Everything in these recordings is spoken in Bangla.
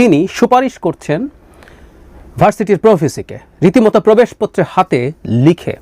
তিনি সুপারিশ করছেন ভার্সিটির প্রফেসিকে। রীতিমতো প্রবেশপত্রে হাতে লিখে।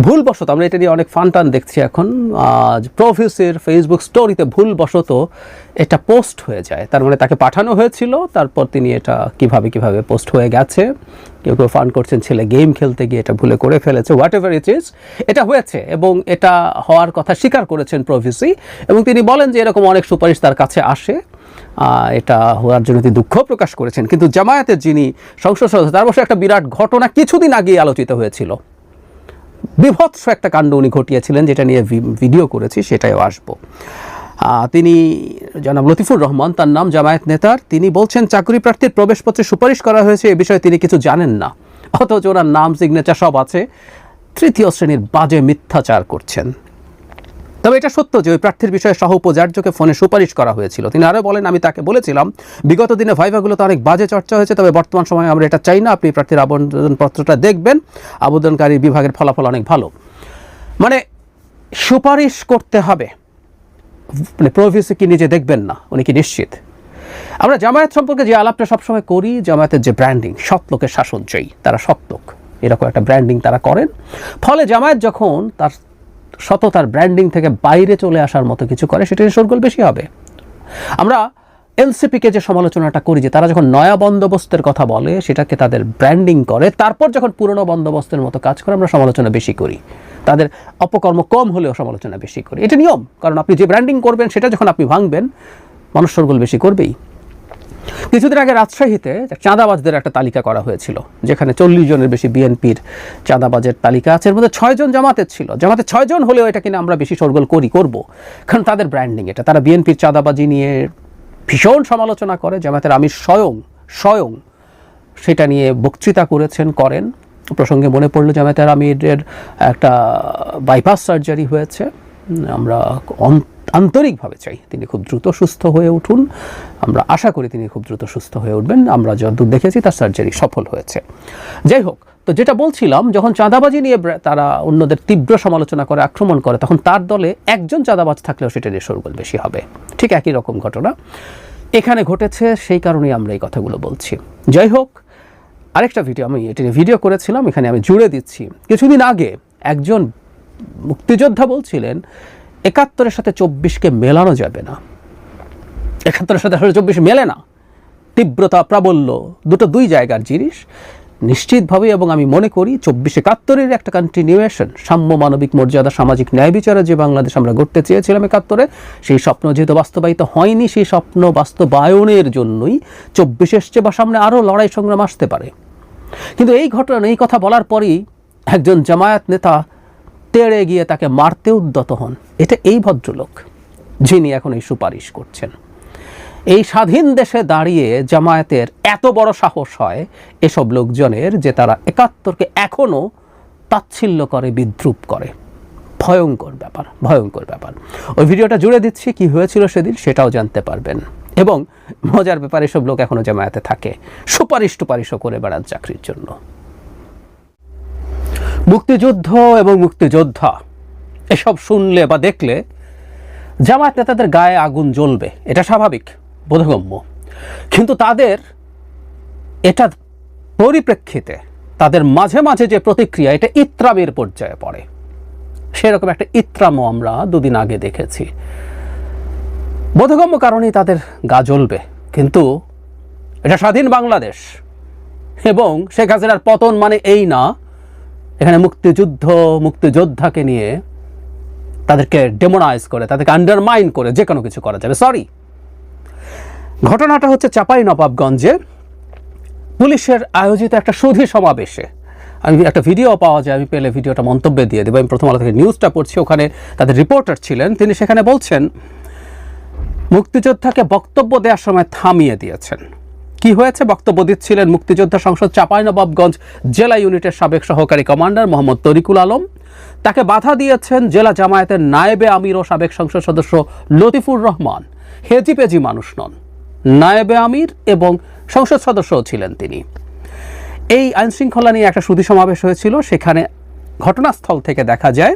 ভুলবশত, আমরা এটা নিয়ে অনেক ফান টান দেখছি এখন। আজ প্রফেসের ফেসবুক স্টোরিতে ভুলবশত এটা পোস্ট হয়ে যায়। তার মানে তাকে পাঠানো হয়েছিল, তারপর তিনি এটা কীভাবে কীভাবে পোস্ট হয়ে গেছে। কেউ কেউ ফান করছেন, ছেলে গেম খেলতে গিয়ে এটা ভুলে করে ফেলেছে হোয়াট এভার ইট ইজ এটা হয়েছে এবং এটা হওয়ার কথা স্বীকার করেছেন প্রফেসি। এবং তিনি বলেন যে এরকম অনেক সুপারিশ তার কাছে আসে। এটা হওয়ার জন্য তিনি দুঃখ প্রকাশ করেছেন। কিন্তু জামায়াতের যিনি সংসদ সদস্য, তার বসে একটা বিরাট ঘটনা কিছুদিন আগে আলোচিত হয়েছিল। বিভৎস একটা কাণ্ড উনি ঘটিয়েছিলেন, যেটা নিয়ে ভিডিও করেছি, সেটাইও আসব। তিনি জনাব লতিফুর রহমান, তার নাম জামায়াত নেতার, তিনি বলছেন, চাকরি প্রার্থীর প্রবেশপত্রে সুপারিশ করা হয়েছে, এ বিষয়ে তিনি কিছু জানেন না। অথচ ওনার নাম সিগনেচার সব আছে। তৃতীয় শ্রেণির বাজে মিথ্যাচার করছেন। তবে এটা সত্য যে ওই প্রার্থীর বিষয়ে সহ উপাচার্যকে ফোনে সুপারিশ করা হয়েছিল। তিনি আরও বলেন, আমি তাকে বলেছিলাম, বিগত দিনে ভাইভাগুলোতে অনেক বাজে চর্চা হয়েছে, তবে বর্তমান সময়ে আমরা এটা চাই না। আপনি প্রার্থীর আবেদনপত্রটা দেখবেন, আবেদনকারী বিভাগের ফলাফল অনেক ভালো। মানে সুপারিশ করতে হবে। মানে প্রভিসি কি নিজে দেখবেন না, উনি কি নিশ্চিত? আমরা জামায়াত সম্পর্কে যে আলাপটা সবসময় করি, জামায়াতের যে ব্র্যান্ডিং সৎ লোকের শাসন চাই, তারা সৎ লোক। এরকম একটা ব্র্যান্ডিং তারা করেন। ফলে জামায়াত যখন তার সততার ব্র্যান্ডিং থেকে বাইরে চলে আসার মতো কিছু করে, সেটা শোরগোল বেশি হবে। আমরা এনসিপিকে যে সমালোচনাটা করি, যে তারা যখন নয়া বন্দোবস্তের কথা বলে, সেটাকে তাদের ব্র্যান্ডিং করে, তারপর যখন পুরনো বন্দোবস্তের মতো কাজ করে, আমরা সমালোচনা বেশি করি। তাদের অপকর্ম কম হলেও সমালোচনা বেশি করি। এটা নিয়ম, কারণ আপনি যে ব্র্যান্ডিং করবেন, সেটা যখন আপনি ভাঙবেন, মানুষ শোরগোল বেশি করবেই। কিছুদিন আগে রাজশাহীতে চাঁদাবাজদের একটা তালিকা করা হয়েছিল, যেখানে চল্লিশ জনের বেশি বিএনপির চাঁদাবাজের তালিকা আছে। এর মধ্যে ছয়জন জামাতের ছিল। জামাতে ছয়জন হলেও এটা কিনা আমরা বেশি সরগোল করি, করব। কারণ তাদের ব্র্যান্ডিং এটা। তারা বিএনপির চাঁদাবাজি নিয়ে ভীষণ সমালোচনা করে। জামাতের আমির স্বয়ং স্বয়ং সেটা নিয়ে বক্তৃতা করেছেন, করেন। প্রসঙ্গে মনে পড়ল জামাতের আমিরের একটা বাইপাস সার্জারি হয়েছে। আমরা আন্তরিকভাবে চাই। তিনি খুব দ্রুত সুস্থ হয়ে উঠুন। আমরা আশা করি তিনি খুব দ্রুত সুস্থ হয়ে উঠবেন। আমরা যতদূর দেখেছি তার সার্জারি সফল হয়েছে। যাই হোক, তো যেটা বলছিলাম, যখন চাঁদাবাজি নিয়ে তারা অন্যদের তীব্র সমালোচনা করে, আক্রমণ করে, তখন তার দলে একজন চাঁদাবাজ থাকলেও সেটা নিয়ে শোরগোল বেশি হবে। ঠিক একই রকম ঘটনা। এখানে ঘটেছে, সেই কারণেই আমরা এই কথাগুলো বলছি। যাই হোক, আরেকটা ভিডিও, আমি এটা ভিডিও করেছিলাম, এখানে আমি জুড়ে দিচ্ছি। কিছুদিন আগে একজন মুক্তিযোদ্ধা বলছিলেন একাত্তরের সাথে চব্বিশকে মেলানো যাবে না। একাত্তরের সাথে আসলে চব্বিশ মেলে না। তীব্রতা, প্রাবল্য, দুটো দুই জায়গার জিনিস। নিশ্চিতভাবে এবং আমি মনে করি চব্বিশ একাত্তরের একটা কন্টিনিউয়েশন সাম্য মানবিক মর্যাদা, সামাজিক ন্যায় বিচারে যে বাংলাদেশ আমরা গড়তে চেয়েছিলাম একাত্তরে, সেই স্বপ্ন যেহেতু বাস্তবায়িত হয়নি, সেই স্বপ্ন বাস্তবায়নের জন্যই চব্বিশ এসছে বা সামনে আরও লড়াই সংগ্রাম আসতে পারে। কিন্তু এই ঘটনা, এই কথা বলার পরেই একজন জামায়াত নেতা তেড়ে গিয়ে তাকে মারতে উদ্যত হন। এটা এই ভদ্রলোক, যিনি এখন এই সুপারিশ করছেন। এই স্বাধীন দেশে দাঁড়িয়ে জামায়াতের এত বড় সাহস হয় এসব লোকজনের যে তারা একাত্তরকে এখনও তাচ্ছিল্য করে, বিদ্রুপ করে। ভয়ঙ্কর ব্যাপার ভয়ঙ্কর ব্যাপার। ওই ভিডিওটা জুড়ে দিচ্ছি, কি হয়েছিল সেদিন সেটাও জানতে পারবেন। এবং মজার ব্যাপার, এসব লোক এখনও জামায়াতে থাকে। সুপারিশ টুপারিশও করে বেড়ান চাকরির জন্য। মুক্তিযুদ্ধ এবং মুক্তিযোদ্ধা, এসব শুনলে বা দেখলে জামায়াত নেতাদের গায়ে আগুন জ্বলবে, এটা স্বাভাবিক, বোধগম্য। কিন্তু তাদের এটা পরিপ্রেক্ষিতে, তাদের মাঝে মাঝে যে প্রতিক্রিয়া, এটা ইত্রামের পর্যায়ে পড়ে। সেরকম একটা ইত্রামও আমরা দুদিন আগে দেখেছি। বোধগম্য কারণেই তাদের গা জ্বলবে, কিন্তু এটা স্বাধীন বাংলাদেশ এবং শেখ হাসিনার পতন মানে এই না এখানে মুক্তিযুদ্ধ, মুক্তিযোদ্ধাকে নিয়ে তাদেরকে ডেমোনাইজ করে, তাদেরকে আন্ডারমাইন করে যে কোনো কিছু করা যাবে। সরি ঘটনাটা হচ্ছে চাপাই নবাবগঞ্জে পুলিশের আয়োজিত একটা সুধী সমাবেশে। আমি একটা ভিডিও পাওয়া যায়, আমি পেলে ভিডিওটা মন্তব্যে দিয়ে দেবো। আমি প্রথম আলো থেকে নিউজটা পড়ছি, ওখানে তাদের রিপোর্টার ছিলেন। তিনি সেখানে বলছেন, মুক্তিযোদ্ধাকে বক্তব্য দেওয়ার সময় থামিয়ে দিয়েছেন। কি হয়েছে? বক্তব্য দিচ্ছিলেন মুক্তিযোদ্ধা সংসদ চাঁপাইনবাবগঞ্জ জেলা ইউনিটের সাবেক সহকারী কমান্ডার মোহাম্মদ তরিকুল আলম। তাকে বাধা দিয়েছেন জেলা জামায়াতের নায়েবে আমির ও সাবেক সংসদ সদস্য লতিফুর রহমান। হেজিপেজি মানুষ নন, নায়েবে আমির এবং সংসদ সদস্যও ছিলেন তিনি। এই আইনশৃঙ্খলা নিয়ে একটা সুধী সমাবেশ হয়েছিল, সেখানে ঘটনাস্থল থেকে দেখা যায়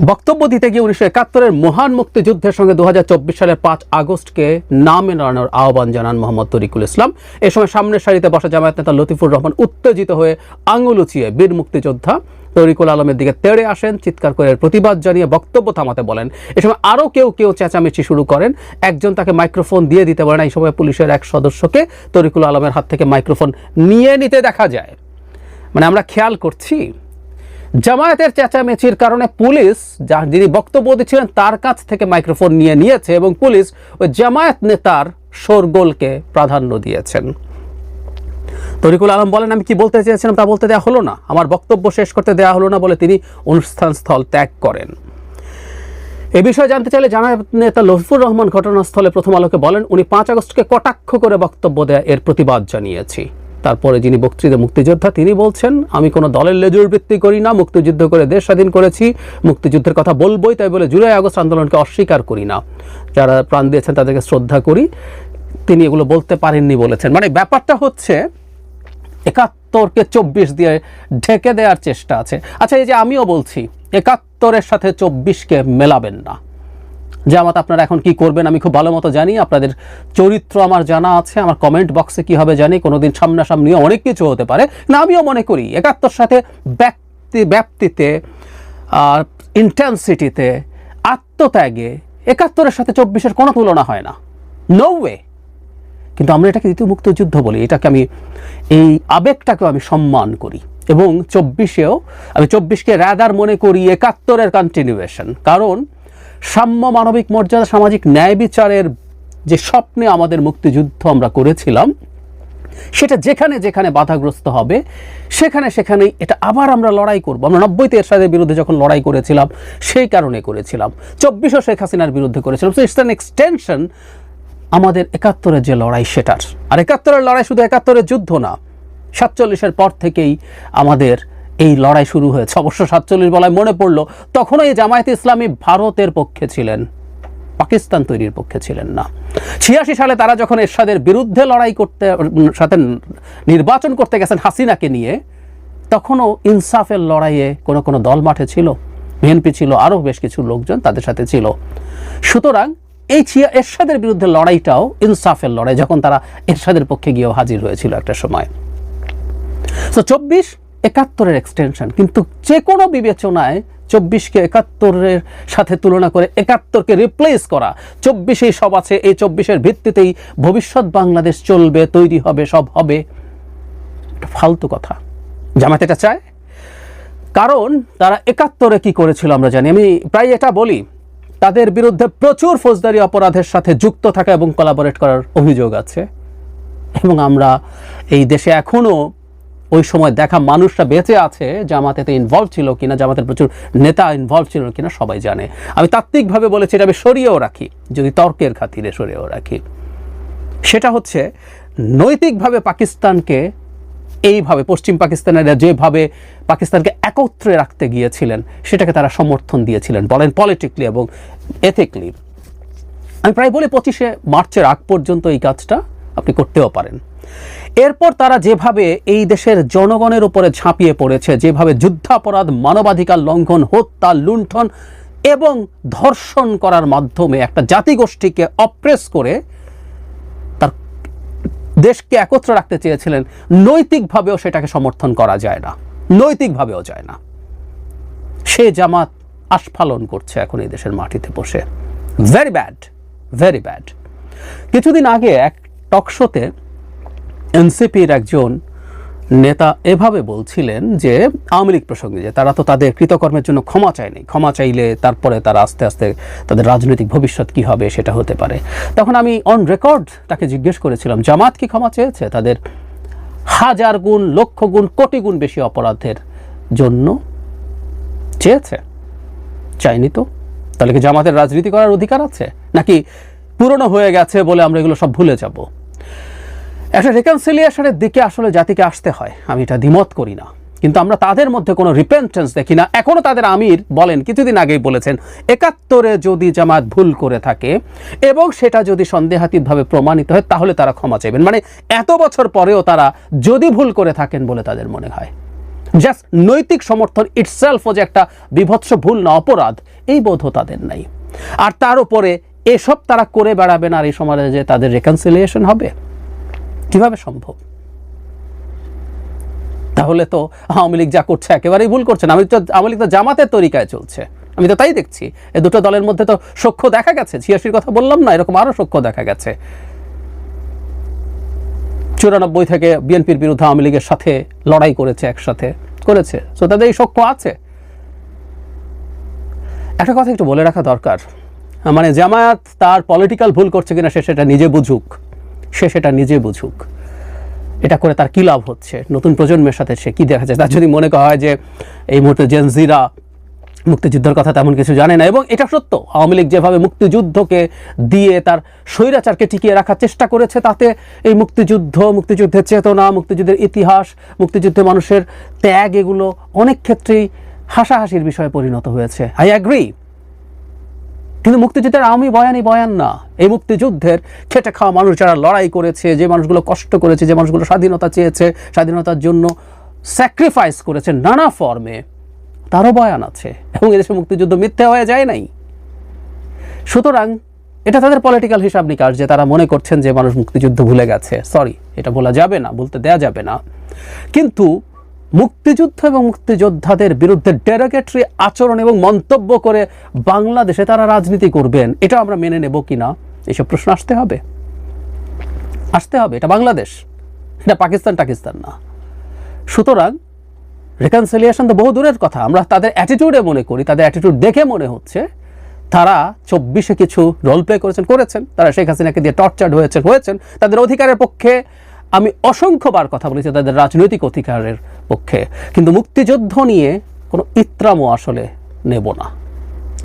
বক্তব্য দিতে গিয়ে উনিশশো একাত্তরের মহান মুক্তিযুদ্ধের সঙ্গে দু হাজার চব্বিশ সালের পাঁচ আগস্টকে না মেলানোর আহ্বান জানান মোহাম্মদ তরিকুল ইসলাম। এ সময় সামনের সারিতে বসা জামায়াত নেতা লতিফুর রহমান উত্তেজিত হয়ে আঙুল উঁচিয়ে বীর মুক্তিযোদ্ধা তরিকুল আলমের দিকে তেড়ে আসেন, চিৎকার করে প্রতিবাদ জানিয়ে বক্তব্য থামাতে বলেন। এ সময় আরও কেউ কেউ চেঁচামেচি শুরু করেন। একজন তাকে মাইক্রোফোন দিয়ে দিতে বলেন। এই সময় পুলিশের এক সদস্যকে তরিকুল আলমের হাত থেকে মাইক্রোফোন নিয়ে নিতে দেখা যায়। মানে আমরা খেয়াল করছি জামায়াতের চেঁচামেচির কারণে পুলিশ যা যিনি বক্তব্য দিচ্ছিলেন তার কাছ থেকে মাইক্রোফোন নিয়ে নিয়েছে এবং পুলিশ ওই জামায়াত নেতার শোরগোলকে প্রাধান্য দিয়েছেন। তরিকুল আলম বলেন, আমি কি বলতে চেয়েছিলাম তা বলতে দেওয়া হলো না। আমার বক্তব্য শেষ করতে দেওয়া হলো না বলে তিনি অনুষ্ঠান স্থল ত্যাগ করেন। এ বিষয়ে জানতে চাইলে জামায়াত নেতা লফিফুর রহমান ঘটনাস্থলে প্রথম আলোকে বলেন, উনি পাঁচ আগস্টকে কটাক্ষ করে বক্তব্য দেয়া এর প্রতিবাদ জানিয়েছি। তারপরে যিনি বক্তৃতা মুক্তিযোদ্ধা, তিনি বলছেন, আমি কোনো দলের লেজুর বৃত্তি করি না, মুক্তিযুদ্ধ করে দেশ স্বাধীন করেছি, মুক্তিযুদ্ধের কথা বলবই, তাই বলে জুলাই আগস্ট আন্দোলনকে অস্বীকার করি না। যারা প্রাণ দিয়েছেন, তাদেরকে শ্রদ্ধা করি। তিনি এগুলো বলতে পারেননি বলেছেন। মানে ব্যাপারটা হচ্ছে, একাত্তরকে চব্বিশ দিয়ে ঢেকে দেওয়ার চেষ্টা আছে। আচ্ছা এই যে আমিও বলছি, একাত্তরের সাথে চব্বিশকে মেলাবেন না। জামাত, আপনারা এখন কি করবেন আমি খুব ভালো মতো জানি, আপনাদের চরিত্র আমার জানা আছে, আমার কমেন্ট বক্সে কি হবে জানি, কোনোদিন সামনাসামনিও অনেক কিছু হতে পারে না আমিও মনে করি, একাত্তর সাথে ব্যক্তি ব্যাপ্তিতে ইন্টেন্সিটিতে আত্মত্যাগে, একাত্তরের সাথে চব্বিশের কোনো তুলনা হয় না। নো ওয়ে কিন্তু আমরা এটাকে দ্বিতীয় মুক্তযুদ্ধ বলি, এটাকে আমি, এই আবেগটাকেও আমি সম্মান করি। এবং চব্বিশেও, আমি চব্বিশকে র্যাদার মনে করি একাত্তরের কন্টিনিউয়েশন কারণ সাম্য মানবিক মর্যাদা, সামাজিক ন্যায় বিচারের যে স্বপ্নে আমাদের মুক্তিযুদ্ধ আমরা করেছিলাম, সেটা যেখানে যেখানে বাধাগ্রস্ত হবে, সেখানে সেখানেই এটা আবার আমরা লড়াই করব। আমরা নব্বইতে এরশাদের বিরুদ্ধে যখন লড়াই করেছিলাম, সেই কারণে করেছিলাম। চব্বিশও শেখ হাসিনার বিরুদ্ধে করেছিলাম। সো ইটস অ্যান এক্সটেনশন আমাদের একাত্তরের যে লড়াই, সেটার। আর একাত্তরের লড়াই শুধু একাত্তরের যুদ্ধ না, সাতচল্লিশের পর থেকেই আমাদের এই লড়াই শুরু হয়েছে। অবশ্য সাতচল্লিশ বলায় মনে পড়ল তখনও এই জামায়াত ইসলামী ভারতের পক্ষে ছিলেন। পাকিস্তান তৈরির পক্ষে ছিলেন না। ছিয়াশি সালে তারা যখন এরশাদের বিরুদ্ধে লড়াই করতে, সাথে নির্বাচন করতে গেছেন হাসিনাকে নিয়ে, তখনও ইনসাফের লড়াইয়ে কোনো কোনো দল মাঠে ছিল। বিএনপি ছিল, আরও বেশ কিছু লোকজন তাদের সাথে ছিল। সুতরাং এই ছিয়া, এরশাদের বিরুদ্ধে লড়াইটাও ইনসাফের লড়াই, যখন তারা এরশাদের পক্ষে গিয়েও হাজির হয়েছিল একটা সময়। তো চব্বিশ একাত্তরের এক্সটেনশন কিন্তু যে কোনো বিবেচনায় চব্বিশকে একাত্তরের সাথে তুলনা করে একাত্তরকে রিপ্লেস করা, চব্বিশেই সব আছে, এই চব্বিশের ভিত্তিতেই ভবিষ্যৎ বাংলাদেশ চলবে, তৈরি হবে, সব হবে। ফালতু কথা। জামাত এটা চায়? কারণ তারা একাত্তরে কি করেছিল আমরা জানি। আমি প্রায় এটা বলি, তাদের বিরুদ্ধে প্রচুর ফৌজদারি অপরাধের সাথে যুক্ত থাকা এবং কোলাবোরেট করার অভিযোগ আছে। এবং আমরা এই দেশে এখনও ওই সময় দেখা মানুষরা বেঁচে আছে জামাতেতে ইনভলভ ছিল কিনা, জামাতের প্রচুর নেতা ইনভলভ ছিল কিনা সবাই জানে। আমি তাত্ত্বিকভাবে বলেছি এটা আমি সরিয়েও রাখি, যদি তর্কের খাতিরে সরিয়েও রাখি। সেটা হচ্ছে, নৈতিকভাবে পাকিস্তানকে এইভাবে, পশ্চিম পাকিস্তানেরা যেভাবে পাকিস্তানকে একত্রে রাখতে গিয়েছিলেন, সেটাকে তারা সমর্থন দিয়েছিলেন, বলেন পলিটিকলি এবং এথিকলি আমি প্রায় বলি পঁচিশে মার্চের আগ পর্যন্ত এই কাজটা আপনি করতেও পারেন। এরপর তারা যেভাবে এই দেশের জনগণের উপরে ঝাঁপিয়ে পড়েছে, যেভাবে যুদ্ধাপরাধ, মানবাধিকার লঙ্ঘন, হত্যা, লুণ্ঠন এবং ধর্ষণ করার মাধ্যমে একটা জাতিগোষ্ঠীকে অপ্রেস করে তার দেশকে একত্র রাখতে চেয়েছিলেন, নৈতিকভাবেও সেটাকে সমর্থন করা যায় না। নৈতিকভাবেও যায় না। সে জামাত আস্ফালন করছে এখন এই দেশের মাটিতে বসে। ভেরি ব্যাড ভেরি ব্যাড কিছুদিন আগে এক টকশোতে এনসিপির একজন নেতা এভাবে বলছিলেন যে আওয়ামী লীগ প্রসঙ্গে যে তারা তো তাদের কৃতকর্মের জন্য ক্ষমা চায়নি। ক্ষমা চাইলে তারপরে তারা আস্তে আস্তে তাদের রাজনৈতিক ভবিষ্যৎ কি হবে সেটা হতে পারে। তখন আমি অন রেকর্ড তাকে জিজ্ঞেস করেছিলাম, জামাত কি ক্ষমা চেয়েছে তাদের হাজার গুণ, লক্ষ গুণ, কোটি গুণ বেশি অপরাধের জন্য? চেয়েছে। চাইনি তো। তাহলে কি জামাতের রাজনীতি করার অধিকার আছে? নাকি পুরনো হয়ে গেছে বলে আমরা এগুলো সব ভুলে যাব? একটা রেকনসিলিয়েশনের দিকে আসলে জাতিকে আসতে হয়। আমি এটা দ্বিমত করি না। কিন্তু আমরা তাদের মধ্যে কোনো রিপেন্টেন্স দেখি না। এখনও তাদের আমির বলেন, কিছুদিন আগেই বলেছেন, একাত্তরে যদি জামাত ভুল করে থাকে এবং সেটা যদি সন্দেহাতীতভাবে প্রমাণিত হয়, তাহলে তারা ক্ষমা চাইবেন। মানে এত বছর পরেও তারা যদি ভুল করে থাকেন বলে তাদের মনে হয়। জাস্ট নৈতিক সমর্থন ইটসেলফও যে একটা বিভৎস ভুল না, অপরাধ, এই বোধও তাদের নাই। আর তার উপরে এসব তারা করে বেড়াবেন আর এই সমাজে যে তাদের রেকনসিলিয়েশন হবে। কীভাবে সম্ভব? তাহলে তো আওয়ামী লীগ যা করছে একেবারেই ভুল করছে না। আমি তো আওয়ামী লীগ তো জামাতের তরিকায় চলছে। আমি তো তাই দেখছি। এই দুটো দলের মধ্যে তো সখ্য দেখা গেছে। ছিয়াশির কথা বললাম না, এরকম আরও সখ্য দেখা গেছে। চুরানব্বই থেকে বিএনপির বিরুদ্ধে আওয়ামী লীগের সাথে লড়াই করেছে, একসাথে করেছে। তো তাদের এই সখ্য আছে। একটা কথা একটু বলে রাখা দরকার। মানে জামায়াত তার পলিটিক্যাল ভুল করছে কিনা সে সেটা নিজে বুঝুক। সে সেটা নিজে বুঝুক। এটা করে তার কী লাভ হচ্ছে? নতুন প্রজন্মের সাথে সে কী দেখা যায়? তার যদি মনে করা হয় যে এই মুহূর্তে জেনজিরা মুক্তিযুদ্ধের কথা তেমন কিছু জানে না এবং এটা সত্য, আওয়ামী লীগ যেভাবে মুক্তিযুদ্ধকে দিয়ে তার স্বৈরাচারকে টিকিয়ে রাখার চেষ্টা করেছে, তাতে এই মুক্তিযুদ্ধ, মুক্তিযুদ্ধের চেতনা, মুক্তিযুদ্ধের ইতিহাস, মুক্তিযুদ্ধে মানুষের ত্যাগ, এগুলো অনেক ক্ষেত্রেই হাসাহাসির বিষয়ে পরিণত হয়েছে। আই অ্যাগ্রি কিন্তু মুক্তিযুদ্ধের আমি বয়ানই বয়ান না। এই মুক্তিযুদ্ধের খেটে খাওয়া মানুষ যারা লড়াই করেছে, যে মানুষগুলো কষ্ট করেছে, যে মানুষগুলো স্বাধীনতা চেয়েছে, স্বাধীনতার জন্য স্যাক্রিফাইস করেছে নানা ফর্মে তারও বয়ান আছে। এবং এদেশে মুক্তিযুদ্ধ মিথ্যে হয়ে যায় নাই। সুতরাং এটা তাদের পলিটিক্যাল হিসাব নিকাশ, যে তারা মনে করছেন যে মানুষ মুক্তিযুদ্ধ ভুলে গেছে। সরি এটা বলা যাবে না, বলতে দেয়া যাবে না। কিন্তু মুক্তিযুদ্ধ এবং মুক্তিযোদ্ধাদের বিরুদ্ধে ডেরোগেটরি আচরণ এবং মন্তব্য করে বাংলাদেশে তারা রাজনীতি করবেন, এটা আমরা মেনে নেব কি না এইসব প্রশ্ন আসতে হবে। আসতে হবে, এটা বাংলাদেশ। এটা পাকিস্তান, টাকিস্তান না। সুতরাং রেকনসিলিয়েশন তো বহু দূরের কথা। আমরা তাদের অ্যাটিটিউডে মনে করি, তাদের অ্যাটিটিউড দেখে মনে হচ্ছে। তারা চব্বিশে কিছু রোল প্লে করেছেন করেছেন। তারা শেখ হাসিনাকে দিয়ে টর্চার্ড হয়েছেন হয়েছেন। তাদের অধিকারের পক্ষে আমি অসংখ্যবার কথা বলেছি, তাদের রাজনৈতিক অধিকারের পক্ষে। কিন্তু মুক্তিযুদ্ধ নিয়ে কোনো ইত্রামও আসলে নেব না।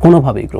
কোনোভাবেই